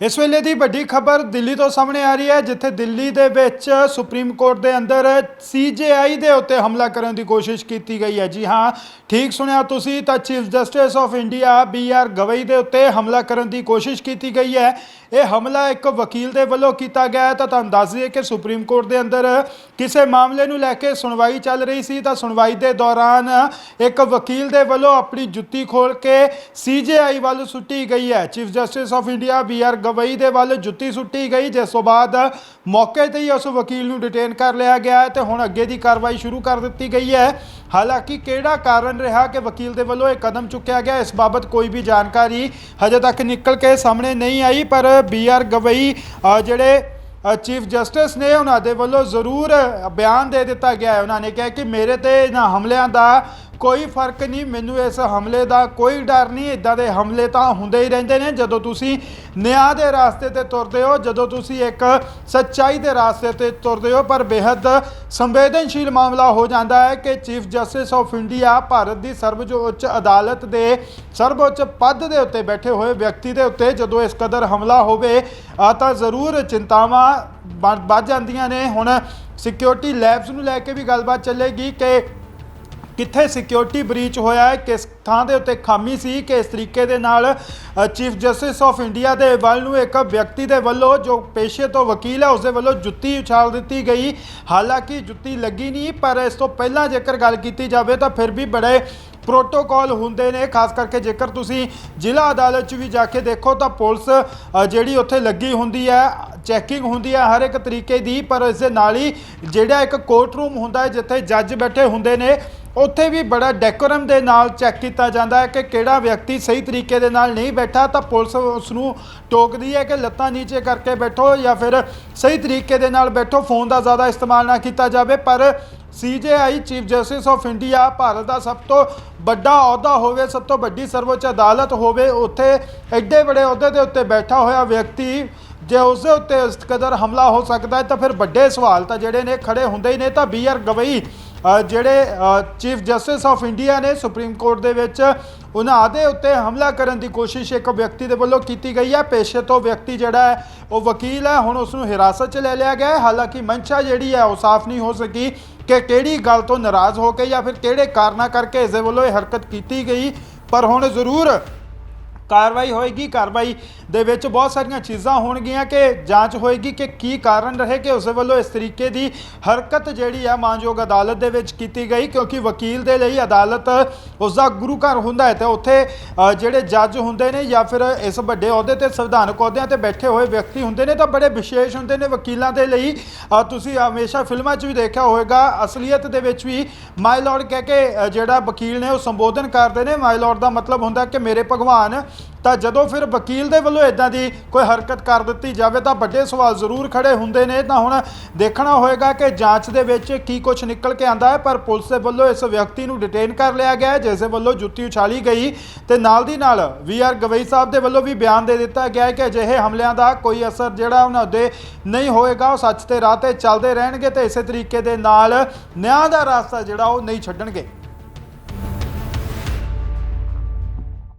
ਇਸ ਵੇਲੇ ਦੀ ਵੱਡੀ ਖਬਰ ਦਿੱਲੀ ਤੋਂ ਸਾਹਮਣੇ ਆ ਰਹੀ ਹੈ, ਜਿੱਥੇ ਦਿੱਲੀ ਦੇ ਵਿੱਚ ਸੁਪਰੀਮ ਕੋਰਟ ਦੇ ਅੰਦਰ ਸੀਜੇਆਈ ਦੇ ਉੱਤੇ ਹਮਲਾ ਕਰਨ ਦੀ ਕੋਸ਼ਿਸ਼ ਕੀਤੀ ਗਈ ਹੈ। ਜੀ ਹਾਂ, ਠੀਕ ਸੁਣਿਆ ਤੁਸੀਂ, ਤਾਂ chief justice of India B R Gavai ਦੇ ਉੱਤੇ ਹਮਲਾ ਕਰਨ ਦੀ ਕੋਸ਼ਿਸ਼ ਕੀਤੀ ਗਈ ਹੈ। ਇਹ ਹਮਲਾ ਇੱਕ ਵਕੀਲ ਦੇ ਵੱਲੋਂ ਕੀਤਾ ਗਿਆ ਹੈ, ਤਾਂ ਤੁਹਾਨੂੰ ਦੱਸ ਦਈਏ ਕਿ ਸੁਪਰੀਮ ਕੋਰਟ ਦੇ ਅੰਦਰ ਕਿਸੇ ਮਾਮਲੇ ਨੂੰ ਲੈ ਕੇ ਸੁਣਵਾਈ ਚੱਲ ਰਹੀ ਸੀ, ਤਾਂ ਸੁਣਵਾਈ ਦੇ ਦੌਰਾਨ ਇੱਕ ਵਕੀਲ ਦੇ ਵੱਲੋਂ ਆਪਣੀ ਜੁੱਤੀ ਖੋਲ ਕੇ ਸੀਜੇਆਈ ਵੱਲ ਸੁੱਟੀ ਗਈ ਹੈ। Chief justice of India B R Gavai ਦੇ ਵੱਲ ਜੁੱਤੀ ਸੁੱਟੀ ਗਈ, ਜਿਸ ਤੋਂ ਬਾਅਦ ਮੌਕੇ ਤੇ ਹੀ ਉਸ ਵਕੀਲ ਨੂੰ ਡਿਟੇਨ ਕਰ ਲਿਆ ਗਿਆ ਹੈ ਤੇ ਹੁਣ ਅੱਗੇ ਦੀ ਕਾਰਵਾਈ ਸ਼ੁਰੂ ਕਰ ਦਿੱਤੀ ਗਈ ਹੈ। ਹਾਲਾਂਕਿ ਕਿਹੜਾ ਕਾਰਨ ਰਿਹਾ ਕਿ ਵਕੀਲ ਦੇ ਵੱਲੋਂ ਇਹ ਕਦਮ ਚੁੱਕਿਆ ਗਿਆ, ਇਸ ਬਾਬਤ ਕੋਈ ਵੀ ਜਾਣਕਾਰੀ ਹਜੇ ਤੱਕ ਨਿਕਲ ਕੇ ਸਾਹਮਣੇ ਨਹੀਂ ਆਈ, ਪਰ ਬੀ ਆਰ ਗਵਈ ਜਿਹੜੇ ਚੀਫ ਜਸਟਿਸ ਨੇ ਉਹਨਾਂ ਦੇ ਵੱਲੋਂ ਜ਼ਰੂਰ ਬਿਆਨ ਦੇ ਦਿੱਤਾ ਗਿਆ ਹੈ। ਉਹਨਾਂ ਨੇ ਕਿਹਾ ਕਿ ਮੇਰੇ ਤੇ ਇਹਨਾਂ ਹਮਲਿਆਂ ਦਾ ਕੋਈ ਫ਼ਰਕ ਨਹੀਂ, ਮੈਨੂੰ ਇਸ ਹਮਲੇ ਦਾ ਕੋਈ ਡਰ ਨਹੀਂ। ਇਦਾਂ ਦੇ ਹਮਲੇ ਤਾਂ ਹੁੰਦੇ ਹੀ ਰਹਿੰਦੇ ਨੇ। ਜਦੋਂ ਤੁਸੀਂ ਨਿਆਂ ਦੇ ਰਾਸਤੇ ਤੇ ਤੁਰਦੇ ਹੋ, ਜਦੋਂ ਤੁਸੀਂ ਇੱਕ ਸੱਚਾਈ ਦੇ ਰਾਸਤੇ ਤੇ ਤੁਰਦੇ ਹੋ, ਪਰ ਬੇहद ਸੰਵੇਦਨਸ਼ੀਲ ਮਾਮਲਾ ਹੋ ਜਾਂਦਾ ਹੈ ਕਿ chief justice of India Bharat ਦੀ ਸਰਵਉੱਚ ਅਦਾਲਤ ਦੇ ਸਰਵਉੱਚ ਪਦ ਦੇ ਉੱਤੇ ਬੈਠੇ ਹੋਏ ਵਿਅਕਤੀ ਦੇ ਉੱਤੇ ਜਦੋਂ ਇਸ ਕਦਰ ਹਮਲਾ ਹੋਵੇ, ਆ ਤਾਂ ਜ਼ਰੂਰ ਚਿੰਤਾਵਾਂ ਵੱਧ ਵੱਧ ਜਾਂਦੀਆਂ ਨੇ। ਹੁਣ ਸਿਕਿਉਰਿਟੀ ਲੈਬਸ ਨੂੰ ਲੈ ਕੇ ਵੀ ਗੱਲਬਾਤ ਚੱਲੇਗੀ ਕਿ ਕਿੱਥੇ ਸਿਕਿਉਰਿਟੀ ਬ੍ਰੀਚ ਹੋਇਆ ਹੈ, ਕਿਸ ਥਾਂ ਦੇ ਉੱਤੇ ਖਾਮੀ ਸੀ ਕਿ ਇਸ ਤਰੀਕੇ ਦੇ ਨਾਲ ਚੀਫ ਜਸਟਿਸ ਆਫ ਇੰਡੀਆ ਦੇ ਵੱਲ ਨੂੰ ਇੱਕ ਵਿਅਕਤੀ ਦੇ ਵੱਲੋਂ ਜੋ ਪੇਸ਼ੇ ਤੋਂ ਵਕੀਲ ਹੈ ਉਸ ਦੇ ਵੱਲੋਂ ਜੁੱਤੀ ਉਛਾਲ ਦਿੱਤੀ ਗਈ। ਹਾਲਾਂਕਿ ਜੁੱਤੀ ਲੱਗੀ ਨਹੀਂ, ਪਰ ਇਸ ਤੋਂ ਪਹਿਲਾਂ ਜੇਕਰ ਗੱਲ ਕੀਤੀ ਜਾਵੇ ਤਾਂ ਫਿਰ ਵੀ ਬੜੇ ਪ੍ਰੋਟੋਕਾਲ ਹੁੰਦੇ ਨੇ। ਖਾਸ ਕਰਕੇ ਜੇਕਰ ਤੁਸੀਂ ਜ਼ਿਲ੍ਹਾ ਅਦਾਲਤ 'ਚ ਵੀ ਜਾ ਕੇ ਦੇਖੋ ਤਾਂ ਪੁਲਿਸ ਜਿਹੜੀ ਉੱਥੇ ਲੱਗੀ ਹੁੰਦੀ ਹੈ ਚੈਕਿੰਗ ਹੁੰਦੀ ਹੈ ਹਰ ਇੱਕ ਤਰੀਕੇ ਦੀ, ਪਰ ਇਸ ਦੇ ਨਾਲ ਹੀ ਜਿਹੜਾ ਇੱਕ ਕੋਰਟ ਰੂਮ ਹੁੰਦਾ ਹੈ, ਜਿੱਥੇ ਜੱਜ ਬੈਠੇ ਹੁੰਦੇ ਨੇ ਉੱਥੇ ਵੀ ਬੜਾ ਡੈਕੋਰਮ ਦੇ ਨਾਲ ਚੈੱਕ ਕੀਤਾ ਜਾਂਦਾ ਹੈ ਕਿ ਕਿਹੜਾ ਵਿਅਕਤੀ ਸਹੀ ਤਰੀਕੇ ਦੇ ਨਾਲ ਨਹੀਂ ਬੈਠਾ ਤਾਂ ਪੁਲਿਸ ਉਸ ਨੂੰ ਟੋਕਦੀ ਹੈ ਕਿ ਲੱਤਾਂ ਨੀਚੇ ਕਰਕੇ ਬੈਠੋ ਜਾਂ ਫਿਰ ਸਹੀ ਤਰੀਕੇ ਦੇ ਨਾਲ ਬੈਠੋ, ਫੋਨ ਦਾ ਜ਼ਿਆਦਾ ਇਸਤੇਮਾਲ ਨਾ ਕੀਤਾ ਜਾਵੇ। ਪਰ CJI chief justice of India Bharat ਦਾ ਸਭ ਤੋਂ ਵੱਡਾ ਅਹੁਦਾ ਹੋਵੇ, ਸਭ ਤੋਂ ਵੱਡੀ ਸਰਵਉੱਚ ਅਦਾਲਤ ਹੋਵੇ, ਉੱਥੇ ਐਡੇ ਬੜੇ ਅਹੁਦੇ ਦੇ ਉੱਤੇ ਬੈਠਾ ਹੋਇਆ ਵਿਅਕਤੀ ਜੇ ਉਸ ਦੇ ਉੱਤੇ ਇਸ ਕਦਰ ਹਮਲਾ ਹੋ ਸਕਦਾ ਹੈ ਤਾਂ ਫਿਰ ਵੱਡੇ ਸਵਾਲ ਤਾਂ ਜਿਹੜੇ ਨੇ, ਖੜੇ ਹੁੰਦੇ ਹੀ ਨੇ ਤਾਂ ਬੀ ਆਰ ਗਵਈ ਜਿਹੜੇ ਚੀਫ ਜਸਟਿਸ ਆਫ ਇੰਡੀਆ ਨੇ ਸੁਪਰੀਮ ਕੋਰਟ ਦੇ ਵਿੱਚ ਉਹਨਾਂ ਦੇ ਉੱਤੇ ਹਮਲਾ ਕਰਨ ਦੀ ਕੋਸ਼ਿਸ਼ ਇੱਕ ਵਿਅਕਤੀ ਦੇ ਵੱਲੋਂ ਕੀਤੀ ਗਈ ਹੈ। ਪੇਸ਼ੇ ਤੋਂ ਵਿਅਕਤੀ ਜਿਹੜਾ ਹੈ, ਉਹ ਵਕੀਲ ਹੈ। ਹੁਣ ਉਸ ਨੂੰ ਹਿਰਾਸਤ 'ਚ ਲੈ ਲਿਆ ਗਿਆ ਹੈ। ਹਾਲਾਂਕਿ ਮਨਸ਼ਾ ਜਿਹੜੀ ਹੈ, ਉਹ ਸਾਫ਼ ਨਹੀਂ ਹੋ ਸਕੀ ਕਿ ਕਿਹੜੀ ਗੱਲ ਤੋਂ ਨਾਰਾਜ਼ ਹੋ ਕੇ ਜਾਂ ਫਿਰ ਕਿਹੜੇ ਕਾਰਨਾਂ ਕਰਕੇ ਇਸ ਦੇ ਵੱਲੋਂ ਇਹ ਹਰਕਤ ਕੀਤੀ ਗਈ। ਪਰ ਹੁਣ ਜ਼ਰੂਰ ਕਾਰਵਾਈ ਹੋਏਗੀ। ਕਾਰਵਾਈ ਦੇ ਵਿੱਚ ਬਹੁਤ ਸਾਰੀਆਂ ਚੀਜ਼ਾਂ ਹੋਣਗੀਆਂ ਕਿ ਜਾਂਚ ਹੋਏਗੀ ਕਿ ਕੀ ਕਾਰਨ ਰਹੇ ਕਿ ਉਸ ਵੱਲੋਂ ਇਸ ਤਰੀਕੇ ਦੀ ਹਰਕਤ ਜਿਹੜੀ ਹੈ ਮਾਨਯੋਗ ਅਦਾਲਤ ਦੇ ਵਿੱਚ ਕੀਤੀ ਗਈ, ਕਿਉਂਕਿ ਵਕੀਲ ਦੇ ਲਈ ਅਦਾਲਤ ਉਸ ਦਾ ਗੁਰੂ ਘਰ ਹੁੰਦਾ ਹੈ ਤੇ ਉੱਥੇ ਜਿਹੜੇ ਜੱਜ ਹੁੰਦੇ ਨੇ ਜਾਂ ਫਿਰ ਇਸ ਵੱਡੇ ਅਹੁਦੇ ਤੇ ਸੰਵਿਧਾਨਕ ਅਹੁਦਿਆਂ ਤੇ ਬੈਠੇ ਹੋਏ ਵਿਅਕਤੀ ਹੁੰਦੇ ਨੇ ਤਾਂ ਬੜੇ ਵਿਸ਼ੇਸ਼ ਹੁੰਦੇ ਨੇ ਵਕੀਲਾਂ ਦੇ ਲਈ। ਤੁਸੀਂ ਹਮੇਸ਼ਾ ਫਿਲਮਾਂ 'ਚ ਵੀ ਦੇਖਿਆ ਹੋਵੇਗਾ ਅਸਲੀਅਤ ਦੇ ਵਿੱਚ ਵੀ ਮਾਈ ਲਾਰਡ ਕਹਿ ਕੇ ਜਿਹੜਾ ਵਕੀਲ ਨੇ ਉਹ ਸੰਬੋਧਨ ਕਰਦੇ ਨੇ। ਮਾਈ ਲਾਰਡ ਦਾ ਮਤਲਬ ਹੁੰਦਾ ਕਿ ਮੇਰੇ ਭਗਵਾਨ ਤਾਂ ਜਦੋਂ ਫਿਰ ਵਕੀਲ ਦੇ ਵੱਲੋਂ ਇਦਾਂ ਦੀ ਕੋਈ ਹਰਕਤ ਕਰ ਦਿੱਤੀ ਜਾਵੇ ਤਾਂ ਵੱਡੇ ਸਵਾਲ ਜ਼ਰੂਰ ਖੜੇ ਹੁੰਦੇ ਨੇ। ਤਾਂ ਹੁਣ ਦੇਖਣਾ ਹੋਏਗਾ ਕਿ ਜਾਂਚ ਦੇ ਵਿੱਚ ਕੀ ਕੁਝ ਨਿਕਲ ਕੇ ਆਂਦਾ ਹੈ, ਪਰ ਪੁਲਿਸ ਦੇ ਵੱਲੋਂ ਇਸ ਵਿਅਕਤੀ ਨੂੰ ਡਿਟੇਨ ਕਰ ਲਿਆ ਗਿਆ ਹੈ, ਜਿਸ ਦੇ ਵੱਲੋਂ ਜੁੱਤੀ ਉਛਾਲੀ ਗਈ। ਤੇ ਨਾਲ ਦੀ ਨਾਲ ਵੀ ਆਰ ਗਵਈ ਸਾਹਿਬ ਦੇ ਵੱਲੋਂ ਵੀ ਬਿਆਨ ਦੇ ਦਿੱਤਾ ਗਿਆ ਹੈ ਕਿ ਅਜਿਹੇ ਹਮਲਿਆਂ ਦਾ ਕੋਈ ਅਸਰ ਜਿਹੜਾ ਉਹਨਾਂ ਦੇ ਨਹੀਂ ਹੋਏਗਾ, ਉਹ ਸੱਚ ਤੇ ਰਾਹ ਤੇ ਚੱਲਦੇ ਰਹਿਣਗੇ ਤੇ ਇਸੇ ਤਰੀਕੇ ਦੇ ਨਾਲ ਨਿਆਂ ਦਾ ਰਸਤਾ ਜਿਹੜਾ ਉਹ ਨਹੀਂ ਛੱਡਣਗੇ।